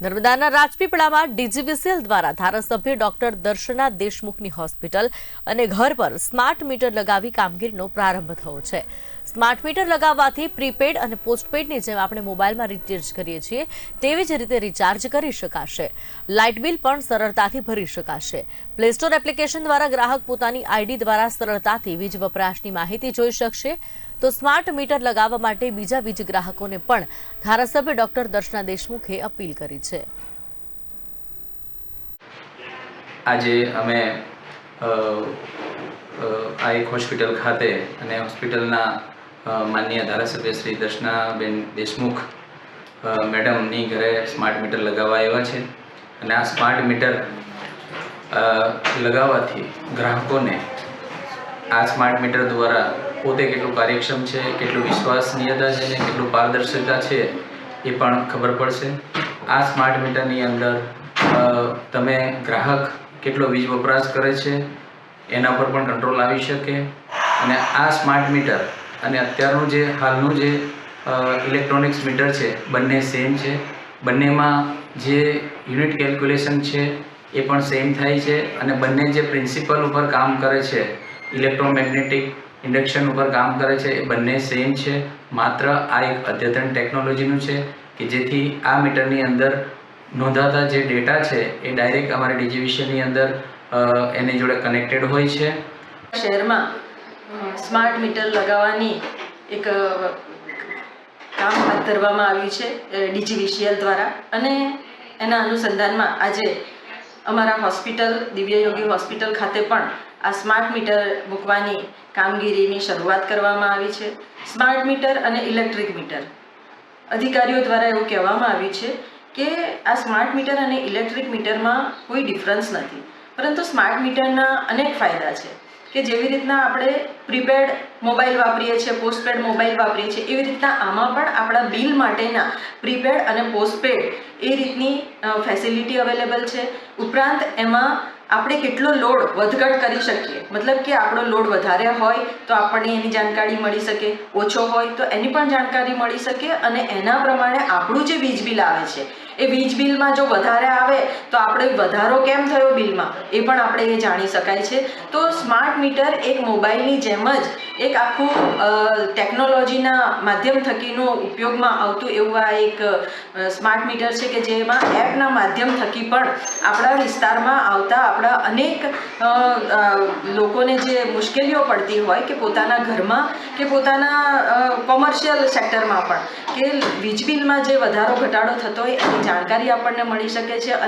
નર્મદાના રાજપીપળામાં ડીજીવીસીએલ દ્વારા ધારાસભ્ય ડોક્ટર દર્શના દેશમુખની હોસ્પિટલ અને ઘર પર સ્માર્ટ મીટર લગાવી કામગીરીનો પ્રારંભ થયો છે. સ્માર્ટ મીટર લગાવવાથી પ્રીપેડ અને પોસ્ટપેડની જેમ આપણે મોબાઈલમાં રિચાર્જ કરીએ છીએ, તેવી જ રીતે રિચાર્જ કરી શકાશે. લાઇટ બિલ પણ સરળતાથી ભરી શકાશે. પ્લે સ્ટોર એપ્લિકેશન દ્વારા ગ્રાહક પોતાની આઈડી દ્વારા સરળતાથી વીજ વપરાશની માહિતી જોઈ શકશે. તો સ્માર્ટ મીટર લગાવવા માટે બીજા વીજ ગ્રાહકોને પણ ધારાસભ્ય ડોક્ટર દર્શના દેશમુખે અપીલ કરી છે. આજે અમે આ એક હોસ્પિટલ ખાતે અને હોસ્પિટલના માન્ય ધારાસભ્ય શ્રી દર્શનાબેન દેશમુખ મેડમની ઘરે સ્માર્ટ મીટર લગાવવા આવ્યા છે. અને આ સ્માર્ટ મીટર લગાવવાથી ગ્રાહકોને આ સ્માર્ટ મીટર દ્વારા પોતે કેટલું કાર્યક્ષમ છે, કેટલું વિશ્વાસનીયતા છે અને કેટલું પારદર્શકતા છે એ પણ ખબર પડશે. આ સ્માર્ટ મીટરની અંદર તમે ગ્રાહક કેટલો વીજ વપરાશ કરે છે, એના પર પણ કંટ્રોલ આવી શકે. અને આ સ્માર્ટ મીટર અને અત્યારનું જે, હાલનું જે ઇલેક્ટ્રોનિક્સ મીટર છે, બંને સેમ છે. બંનેમાં જે યુનિટ કેલ્ક્યુલેશન છે એ પણ સેમ થાય છે અને બંને જે પ્રિન્સિપલ ઉપર કામ કરે છે ઇલેક્ટ્રોમેગ્નેટિક ઇન્ડક્શન ઉપર કામ કરે છે, એ બંને સેમ છે. માત્ર આ એક અદ્યતન ટેકનોલોજીનું છે કે જેથી આ મીટરની અંદર નોંધાતા જે ડેટા છે, એ ડાયરેક્ટ અમારે ડીજીવિશનની અંદર એની જોડે કનેક્ટેડ હોય છે. શહેરમાં સ્માર્ટ મીટર લગાવવાની એક કામ હાથ ધરવામાં આવ્યું છે ડીજીવીસીએલ દ્વારા. અને એના અનુસંધાનમાં આજે અમારા હોસ્પિટલ દિવ્યયોગી હોસ્પિટલ ખાતે પણ આ સ્માર્ટ મીટર મૂકવાની કામગીરીની શરૂઆત કરવામાં આવી છે. સ્માર્ટ મીટર અને ઇલેક્ટ્રિક મીટર. અધિકારીઓ દ્વારા એવું કહેવામાં આવ્યું છે કે આ સ્માર્ટ મીટર અને ઇલેક્ટ્રિક મીટરમાં કોઈ ડિફરન્સ નથી. પરંતુ સ્માર્ટ મીટરના અનેક ફાયદા છે. કે જેવી રીતના આપણે પ્રીપેડ મોબાઈલ વાપરીએ છીએ પોસ્ટપેડ મોબાઈલ વાપરીએ છીએ, એવી રીતના આમાં પણ આપણા બિલ માટેના પ્રીપેડ અને પોસ્ટપેડ એ રીતની ફેસિલિટી અવેલેબલ છે. ઉપરાંત એમાં આપણે કેટલો લોડ વધઘટ કરી શકીએ. મતલબ કે આપણો લોડ વધારે હોય તો આપણને એની જાણકારી મળી શકે, ઓછો હોય તો એની પણ જાણકારી મળી શકે અને એના પ્રમાણે આપણું જે વીજ બિલ આવે છે એ વીજ બિલમાં જો વધારે આવે તો આપણે વધારો કેમ થયો બિલમાં? એ પણ આપણે એ જાણી શકાય છે. તો સ્માર્ટ મીટર એક મોબાઈલની જેમ જ એક આખું ટેકનોલોજીના માધ્યમ થકીનો ઉપયોગમાં આવતું એવું આ એક સ્માર્ટ મીટર છે કે જેમાં એપના માધ્યમ થકી પણ આપણા વિસ્તારમાં આવતા આપણા અનેક લોકોને જે મુશ્કેલીઓ પડતી હોય કે પોતાના ઘરમાં કે પોતાના કોમર્શિયલ સેક્ટરમાં પણ, કે વીજ બિલમાં જે વધારો, ઘટાડો થતો હોય એની જાણકારી આપણને મળી શકે છે.